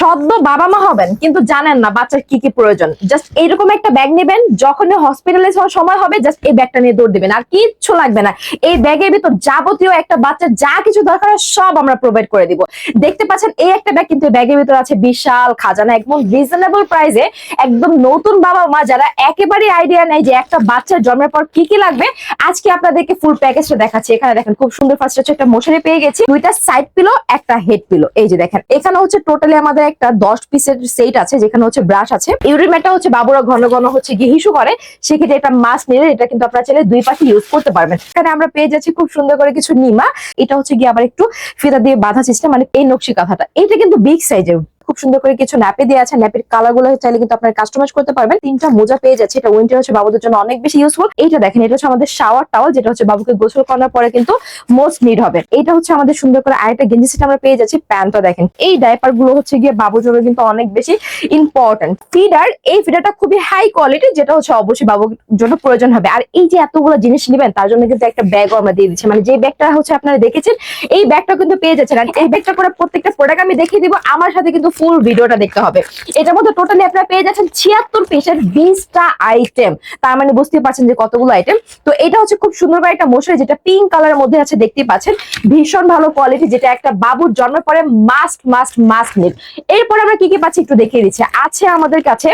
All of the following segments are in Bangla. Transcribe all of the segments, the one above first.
সদ্য বাবা মা হবেন, কিন্তু জানেন না বাচ্চার কি কি প্রয়োজন। জাস্ট এইরকম একটা ব্যাগ নেবেন যখন হসপিটালে যাওয়ার সময় হবে জাস্ট এই ব্যাগটা নিয়ে দৌড় দিবেন। আর কিচ্ছু লাগবে না। এই ব্যাগের ভিতর যাবতীয় একটা বাচ্চার যা কিছু দরকার সব আমরা প্রোভাইড করে দিব। দেখতে পাচ্ছেন, এই একটা ব্যাগ কিন্তু ব্যাগের ভিতর আছে বিশাল খাজানা, একদম রিজনেবল প্রাইসে একদম নতুন বাবা মা যারা একেবারে আইডিয়া নেই যে একটা বাচ্চার জন্মের পর কি কি লাগবে। আজকে আপনাদেরকে ফুল প্যাকেজটা দেখাচ্ছি। এখানে দেখেন, খুব সুন্দর ফার্স্ট হচ্ছে একটা মশারি পেয়ে গেছি। দুইটা সাইড পিলো একটা হেড পিলো এই যে দেখেন, এখানে হচ্ছে টোটালি আমাদের একটা দশ পিসের সেট আছে, যেখানে হচ্ছে ব্রাশ আছে। ইউরিমেটটা হচ্ছে বাবুরা ঘন ঘন হচ্ছে গিয়ে হিসু করে, সেক্ষেত্রে এটা মাস্ক নিলে এটা কিন্তু আপনারা চাইলে দুই পাশে ইউজ করতে পারবেন। এখানে আমরা পেয়ে যাচ্ছি খুব সুন্দর করে কিছু নিমা। এটা হচ্ছে গিয়ে আবার একটু ফিতা দিয়ে বাধা সিস্টেম মানে এই নকশি কাঁথাটা। এটা কিন্তু বিগ সাইজের খুব সুন্দর করে কিছু ন্যাপে দিয়ে আছে। ন্যাপের কালারগুলো চাইলে কিন্তু আপনার কাস্টমাইজ করতে পারবেন। তিনটা মোজা পেয়ে যাচ্ছে। এটা উইন্টার হচ্ছে, বাবুদের জন্য অনেক বেশি ইউজফুল এইটা দেখেন, এটা হচ্ছে আমাদের শাওয়ার টাওয়াল যেটা হচ্ছে বাবুকে গোসল করার পরে কিন্তু মোস্ট নিড হবে। এটা হচ্ছে আমাদের সুন্দর করে আরেকটা গেঞ্জি সেট আমরা পেয়ে যাচ্ছি, প্যান্টটা দেখেন। এই ডাইপারগুলো হচ্ছে গিয়ে বাবুর জন্য কিন্তু অনেক বেশি ইম্পর্টেন্ট ফিডার এই ফিডারটা খুবই হাই কোয়ালিটি যেটা হচ্ছে অবশ্যই বাবুর জন্য প্রয়োজন হবে। আর এই যে এতগুলো জিনিস নেবেন, তার জন্য কিন্তু একটা ব্যাগও আমরা দিয়ে দিচ্ছি। মানে যে ব্যাগটা হচ্ছে আপনারা দেখেছেন, এই ব্যাগটা কিন্তু পেয়ে যাচ্ছেন। আর এই ব্যাগটা করে প্রত্যেকটা প্রোডাক্ট আমি দেখিয়ে দিব। আমার সাথে কিন্তু ফুল ভিডিওটা দেখতে হবে। এটার মধ্যে টোটালি আপনারা পেয়ে যাচ্ছেন ছিয়াত্তর পিসের বিশটা আইটেম তার মানে বুঝতেই পারছেন যে কতগুলো আইটেম তো এটা হচ্ছে খুব সুন্দর করে একটা মশারি যেটা পিঙ্ক কালারের মধ্যে আছে দেখতে পাচ্ছেন। ভীষণ ভালো কোয়ালিটি যেটা একটা বাবুর জন্মের পরে মাস্ট মাস্ট মাস্ট নিড এরপরে আমরা কি কি পাচ্ছি একটু দেখিয়ে দিচ্ছি। আছে আমাদের কাছে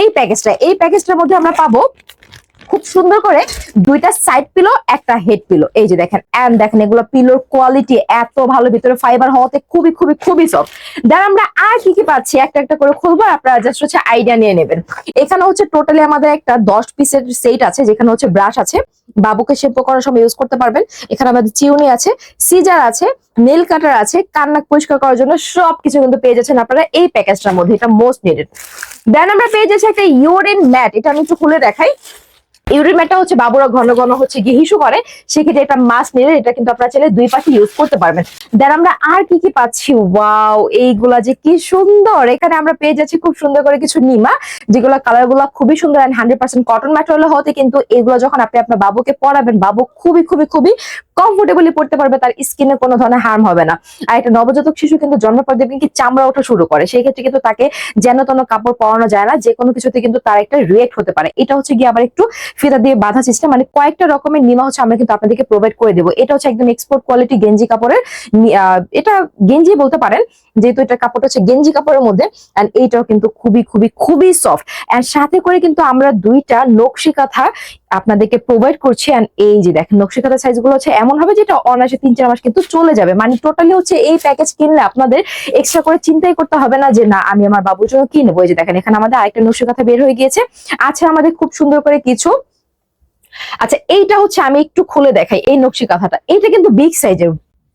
এই প্যাকেজটা এই প্যাকেজটার মধ্যে আমরা পাবো খুব সুন্দর করে দুইটা সাইড পিলো একটা হেড পিলো এই যে দেখেন এন্ড দেখেন এগুলো পিলোর কোয়ালিটি এত ভালো, ভিতরে ফাইবার হওয়াতে খুবই খুবই খুবই সফট দেন আমরা আর কি কি পাচ্ছি? একটা একটা করে খুলবো আপনারা জাস্ট হচ্ছে আইডিয়া নিয়ে নেবেন। এখানে হচ্ছে টোটালি আমাদের একটা দশ পিসের সেট আছে, যেখানে হচ্ছে ব্রাশ আছে। বাবুকে শ্যাম্পু করার সময় ইউজ করতে পারবেন। এখানে আমাদের চিউনি আছে সিজার আছে নেল কাটার আছে কান্নাক পরিষ্কার করার জন্য সবকিছু কিন্তু পেয়ে যাচ্ছেন আপনারা এই প্যাকেজটার মধ্যে, এটা মোস্ট নিডেড দেন আমরা পেয়ে যাচ্ছি একটা ইউরিন ম্যাট এটা আমি একটু খুলে দেখাই। ইউরিমেটটা হচ্ছে বাবুরা ঘন ঘন হচ্ছে গিয়ে করে, সেক্ষেত্রে এটা মাস্ক নিলে এটা কিন্তু আপনারা চাইলে দুই পাশে ইউজ করতে পারবেন। দেন আমরা আর কি কি পাচ্ছি? ওয়াও এইগুলা যে কি সুন্দর! এখানে আমরা পেয়ে যাচ্ছি খুব সুন্দর করে কিছু নিমা, যেগুলো কালারগুলা খুবই সুন্দর and hundred percent cotton material হতে কিন্তু এগুলো যখন আপনি আপনার বাবুকে পড়াবেন বাবু খুবই খুবই খুবই কমফোর্টেবলি পড়তে পারবে, তার স্কিনে কোনো ধরনের হার্ম হবে না। আর একটা নবজাতক শিশু কিন্তু জন্মের পর দেখবেন কি চামড়া ওঠা শুরু করে। সেই ক্ষেত্রে কিন্তু তাকে যেন তেন কাপড় পরানো যায় না, যে কোনো কিছুতে কিন্তু তার একটা রিয়েক্ট হতে পারে। এটা হচ্ছে গিয়ে আবার একটু ফিতা দিয়ে বাঁধা সিস্টেম মানে কয়েকটা রকমের নিমা হচ্ছে আমরা কিন্তু আপনাদেরকে প্রোভাইড করে দেবো। এটা হচ্ছে একদম এক্সপোর্ট কোয়ালিটি গেঞ্জি কাপড়ের এটা গেঞ্জি বলতে পারেন, যেহেতু এটা কাপড়টা হচ্ছে গেঞ্জি কাপড়ের মধ্যে এন্ড এইটাও কিন্তু খুবই খুবই খুবই সফট এন্ড সাথে করে কিন্তু আমরা দুইটা নকশি কাঁথা আপনাদেরকে প্রোভাইড করছে এই যে দেখেন নকশি কাঁথা সাইজগুলো হচ্ছে এমন হবে যেটা অনায়াসে তিন চার মাস কিন্তু চলে যাবে। মানে টোটালি হচ্ছে এই প্যাকেজ কিনলে আপনাদের এক্সট্রা করে চিন্তাই করতে হবে না যে, না, আমি আমার বাবুর জন্য কিনবো এই যে দেখেন, এখানে আমাদের আরেকটা নকশি কাঁথা বের হয়ে গিয়েছে। আছে আমাদের খুব সুন্দর করে কিছু। আচ্ছা এইটা হচ্ছে আমি একটু খুলে দেখাই, এই নকশি কাঁথাটা এইটা কিন্তু বিগ সাইজের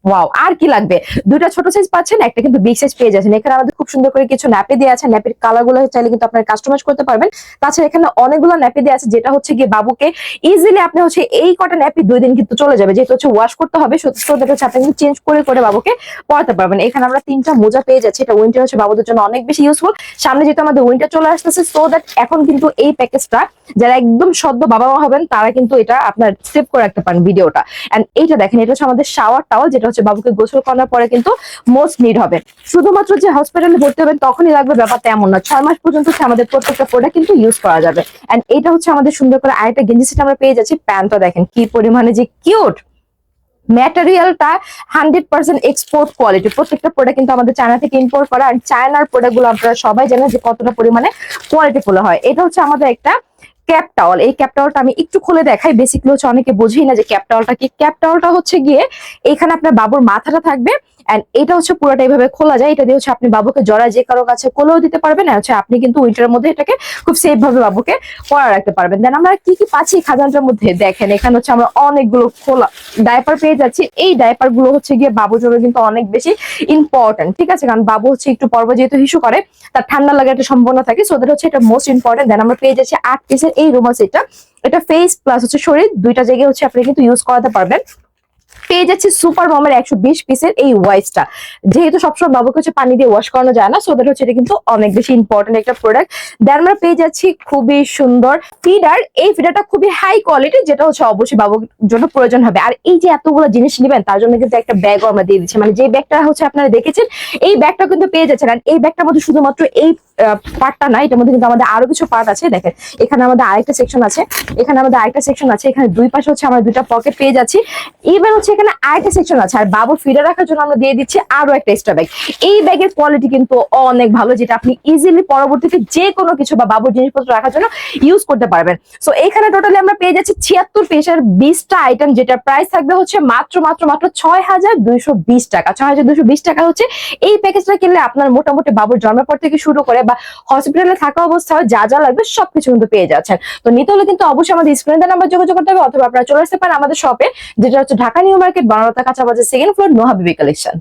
ওয়াও আর কি লাগবে? দুইটা ছোট সাইজ পাচ্ছেন, একটা কিন্তু বিগ সাইজ পেয়ে যাচ্ছেন। এখানে আমাদের খুব সুন্দর করে কিছু ন্যাপে দিয়ে আছে। ন্যাপের কালারগুলো চাইলে কিন্তু আপনার কাস্টমাইজ করতে পারবেন। তাছাড়া এখানে অনেকগুলো ন্যাপে দিয়ে আছে, যেটা হচ্ছে গিয়ে বাবুকে ইজিলি আপনি হচ্ছে এই কটা ন্যাপি দুই দিন কিন্তু চলে যাবে। যেহেতু হচ্ছে ওয়াশ করতে হবে আপনি চেঞ্জ করে করে বাবুকে পড়াতে পারবেন। এখানে আমরা তিনটা মোজা পেয়ে যাচ্ছি। এটা উইন্টার হচ্ছে, বাবুদের জন্য অনেক বেশি ইউজফুল সামনে যেহেতু আমাদের উইন্টার চলে আসতেছে সো দ্যাট এখন কিন্তু এই প্যাকেজটা যারা একদম সদ্য বাবা মা হবেন, তারা কিন্তু এটা আপনার সেভ করে রাখতে পারেন ভিডিওটা। এন্ড এইটা দেখেন, এটা হচ্ছে আমাদের শাওয়ার টাওয়াল যেটা হচ্ছে বাবুকে গোসল করার পরে কিন্তু মোস্ট নিড হবে। শুধুমাত্র যে হসপিটালে ভর্তি হবেন তখনই লাগবে ব্যাপারটা এমন না ছয় মাস পর্যন্ত আমাদের প্রত্যেকটা প্রোডাক্ট কিন্তু ইউজ করা যাবে। এন্ড এটা হচ্ছে আমাদের সুন্দর করে আরেকটা গেঞ্জি সেট আমরা পেয়ে যাচ্ছি প্যান্টটা দেখেন কি পরিমাণে যে কিউট ম্যাটেরিয়ালটা হান্ড্রেড পার্সেন্ট এক্সপোর্ট কোয়ালিটি প্রত্যেকটা প্রোডাক্ট কিন্তু আমাদের চায়না থেকে ইম্পোর্ট করা। আর চায়নার প্রোডাক্টগুলো আপনারা সবাই জানেন যে কতটা পরিমাণে কোয়ালিটি ফুল হয়। এটা হচ্ছে আমাদের একটা ক্যাপ টাওয়াল। এই ক্যাপ টাওয়ালটা আমি একটু খুলে দেখাই। বেসিকলি হচ্ছে অনেকে বুঝি না যে ক্যাপ টাওয়ালটা কি। ক্যাপ টাওয়ালটা হচ্ছে গিয়ে এখানে আপনার বাবুর মাথাটা থাকবে। এন্ড এটা হচ্ছে পুরোটা এইভাবে খোলা যায়। এটা দিয়ে হচ্ছে আপনি বাবুকে জড়া যে কারও কাছে কোলেও দিতে পারবেন আর হচ্ছে আপনি কিন্তু উইন্টারের মধ্যে এটাকে খুব সেফ ভাবে বাবুকে পরা রাখতে পারবেন। দেন আমরা কি কি পাচ্ছি খাজানটার মধ্যে? দেখেন, এখানে হচ্ছে আমরা অনেকগুলো খোলা ডাইপার পেয়ে যাচ্ছি। এই ডাইপারগুলো হচ্ছে গিয়ে বাবুর জন্য কিন্তু অনেক বেশি ইম্পর্টেন্ট ঠিক আছে? কারণ বাবু হচ্ছে একটু পর্ব যেহেতু হিসু করে, তার ঠান্ডা লাগার একটা সম্ভাবনা থাকে। সো দ্যাট হচ্ছে এটা মোস্ট ইম্পর্টেন্ট দেন আমরা পেয়ে যাচ্ছি আট পিসের এই রুমাল সেটটা এটা ফেস প্লাস হচ্ছে শরীর। দুইটা জায়গায় হচ্ছে আপনি কিন্তু ইউজ করাতে পারবেন। পেয়ে যাচ্ছি সুপার মমের একশো বিশ পিসের এই ওয়াইসটা। যেহেতু সবসময় বাবুকে হচ্ছে পানি দিয়ে ওয়াশ করানো যায় না সো দ্যাট হচ্ছে এটা কিন্তু অনেক বেশি ইম্পর্টেন্ট একটা প্রোডাক্ট দেন আমরা পেয়ে যাচ্ছি খুবই সুন্দর ফিডার এই ফিডারটা খুবই হাই কোয়ালিটি যেটা হচ্ছে অবশ্যই বাবুর জন্য প্রয়োজন হবে। আর এই যে এতগুলো জিনিস নেবেন, তার জন্য কিন্তু একটা ব্যাগও আমরা দিয়ে দিচ্ছি। মানে যে ব্যাগটা হচ্ছে আপনারা দেখেছেন, এই ব্যাগটা কিন্তু পেয়ে যাচ্ছেন। আর এই ব্যাগটার মধ্যে শুধুমাত্র এই পার্টটা না, এটার মধ্যে কিন্তু আমাদের আরও কিছু পার্ট আছে, দেখেন, এখানে আমাদের আরেকটা সেকশন আছে, এখানে আমাদের আরেকটা সেকশন আছে, এখানে দুই পাশে হচ্ছে আমরা দুইটা পকেট পেয়ে যাচ্ছি ইভেন হচ্ছে এখানে আরেকটা সেকশন আছে, আর বাবুর ফিডার রাখার জন্য আমরা দিয়ে দিচ্ছি আরও একটা এক্সট্রা ব্যাগ এই ব্যাগের কোয়ালিটি কিন্তু অনেক ভালো, যেটা আপনি ইজিলি পরবর্তীতে যে কোনো কিছু বা বাবুর জিনিসপত্র রাখার জন্য ইউজ করতে পারবেন। সো এখানে টোটালি আমরা পেয়ে যাচ্ছি ছিয়াত্তর পিসের বিশটা আইটেম যেটা প্রাইস থাকবে হচ্ছে মাত্র মাত্র মাত্র ছয় হাজার দুইশো বিশ টাকা। ছয় হাজার দুইশো বিশ টাকা হচ্ছে এই প্যাকেজটা কিনলে আপনার মোটামুটি বাবুর জন্মের পর থেকে শুরু করে বা হসপিটালে থাকা অবস্থায় যা যা লাগবে সবকিছু কিন্তু পেয়ে যাচ্ছেন। তো নিতে হলে কিন্তু অবশ্যই আমাদের স্ক্রিনে নাম্বার যোগাযোগ করতে হবে অথবা আপনারা চলে আসতে পারেন আমাদের শপে যেটা হচ্ছে ঢাকা নিউ মার্কেট বানারতা কাঁচা বাজার সেকেন্ড ফ্লোর নোহাবিবি কালেকশন